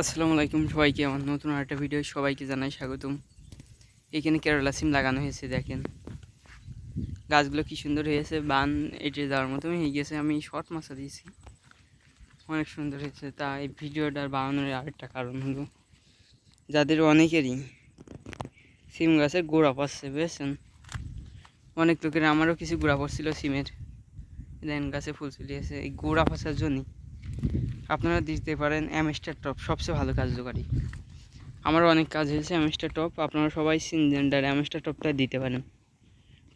আসসালামু আলাইকুম সবাইকে আমার নতুন আরেকটা ভিডিও সবাইকে জানাই স্বাগতম। এখানে কেরলা সিম লাগানো হয়েছে, দেখেন। গাছগুলো কি সুন্দর হয়েছে, বান এটে যাওয়ার মতো হয়ে গেছে। আমি শর্ট মাছা দিয়েছি। অনেক সুন্দর হয়েছে। তা এই ভিডিওটা বানানোর আরেকটা কারণ হলো, যাদের অনেকেরই সিম গাছের গোড়া পড়ছে বুঝেছেন? অনেক লোকের আমারও কিছু গোড়া পড়ছিল সিমের। দেখেন গাছে ফুল চলিয়েছে এই গোড়া পচার জন্যই আপনারা দিতে পারেন অ্যামেস্টার টপ, সবচেয়ে ভালো কার্যকারী। আমারও অনেক কাজ হয়েছে অ্যামেস্টার টপ, আপনারা সবাই সিনজেন্ডার অ্যামেস্টার টপটা দিতে পারেন।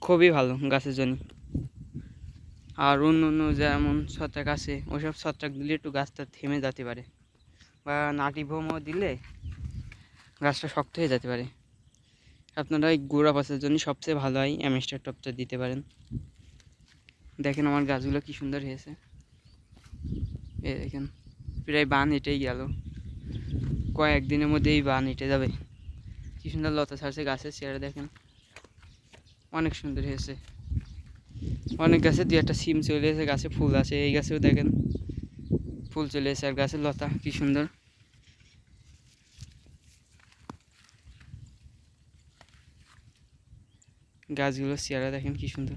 খুবই ভালো গাছের জন্য। আর অন্য অন্য যেমন ছত্রাক আছে, ওইসব ছত্রাক দিলে একটু গাছটা থেমে যেতে পারে। বা নাটি ভোমও দিলে গাছটা শক্ত হয়ে যেতে পারে। আপনারা এই গোড়া পাচার জন্য সবচেয়ে ভালো হয় অ্যামেস্টার টপটা দিতে পারেন। দেখেন আমার গাছগুলো কি সুন্দর হয়েছে। এই দেখেন। প্রায় বান এটেই গেল। কয়েকদিনের মধ্যেই বান এটে যাবে। কি সুন্দর লতা ছাড়ছে গাছের চেয়ারে দেখেন। অনেক সুন্দর হয়েছে। অনেক গাছে দু একটা সিম চলে এসে গাছে ফুল আছে, এই গাছেও দেখেন ফুল চলে এসে আর গাছের লতা, কি সুন্দর। গাছগুলো চেয়ারা দেখেন কি সুন্দর।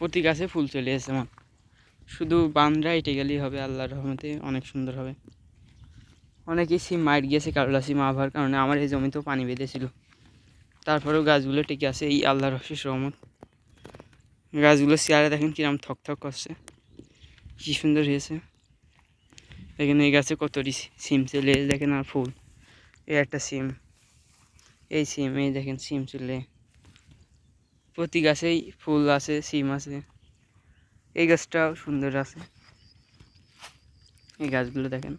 প্রতি গাছে ফুল চলে এসেছে আমার শুধু বান্দরা এটে গেলেই হবে, আল্লাহর রহমতে অনেক সুন্দর হবে। অনেকেই সিম মাইট গিয়েছে কারোলা সিম আবহাওয়ার কারণে, আমার এই জমিতেও পানি বেঁধেছিল। তারপরেও গাছগুলো টিকে আছে এই আল্লাহর অশেষ রহমত। গাছগুলো চেয়ারে দেখেন কিরম থক থক করছে, কি সুন্দর হয়েছে। দেখেন এই গাছে কতটি সিম চলে দেখেন আর ফুল, এই একটা সিম, এই সিম এই দেখেন সিম চলে প্রতি গাছেই ফুল আছে, সিম আছে। এই গাছটাও সুন্দর আছে। এই গাছগুলো দেখেন।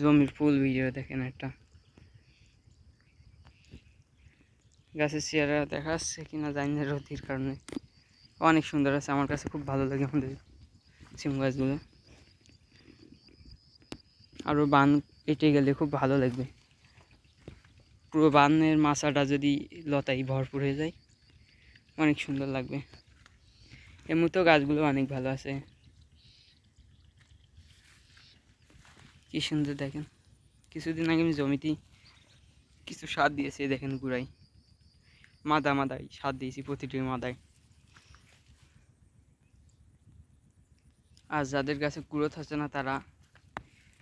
জমির ফুল ভিডিও দেখেন একটা। গাছের চেয়ারা দেখা যাচ্ছে কিনা জানি না রোদির কারণে। অনেক সুন্দর আছে, আমার কাছে খুব ভালো লাগে আমাদের সিম গাছগুলো। আরও বান এটে গেলে খুব ভালো লাগবে। পুরো বানের মাছাটা যদি লতাই ভরপুর হয়ে যায়, অনেক সুন্দর লাগবে। এমনিতেও গাছগুলো অনেক ভালো আছে। কি সুন্দর দেখেন। কিছুদিন আগে আমি জমিতেই কিছু সার দিয়েছি দেখেন গুড়াই মাদা মাদাই সার দিয়েছি প্রতিটি মাদায়। আর যাদের কাছে কুড়োত আছে না, তারা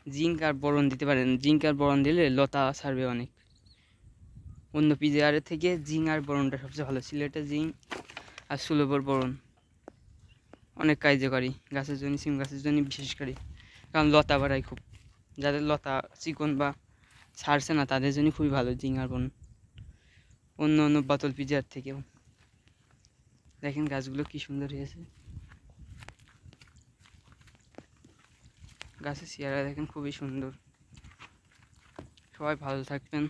জিঙ্ক আর বরণ দিতে পারেন। জিঙ্ক আর বরণ দিলে লতা ছাড়বে অনেক। অন্য পিজিআরের থেকে জিঙ্ক আর বরণটা সবচেয়ে ভালো। সিলেটের জিঙ্ক আর সুলভর বরণ অনেক কার্যকারী গাছের জন্য, সিম গাছের জন্য বিশেষ করে। কারণ লতা বাড়ায় খুব, যাদের লতা, চিকন বা ছাড়ছে না, তাদের জন্য খুবই ভালো জিং আর বরণ অন্য অন্য বোতল পিজিআর থেকেও। দেখেন গাছগুলো কি সুন্দর হয়েছে। গাছের চেয়ারা দেখেন খুবই সুন্দর। সবাই ভালো থাকবেন।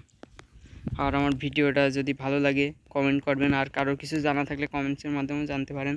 আর আমার ভিডিওটা যদি ভালো লাগে কমেন্ট করবেন। আর কারোর কিছু জানা থাকলে কমেন্টসের মাধ্যমে জানতে পারেন।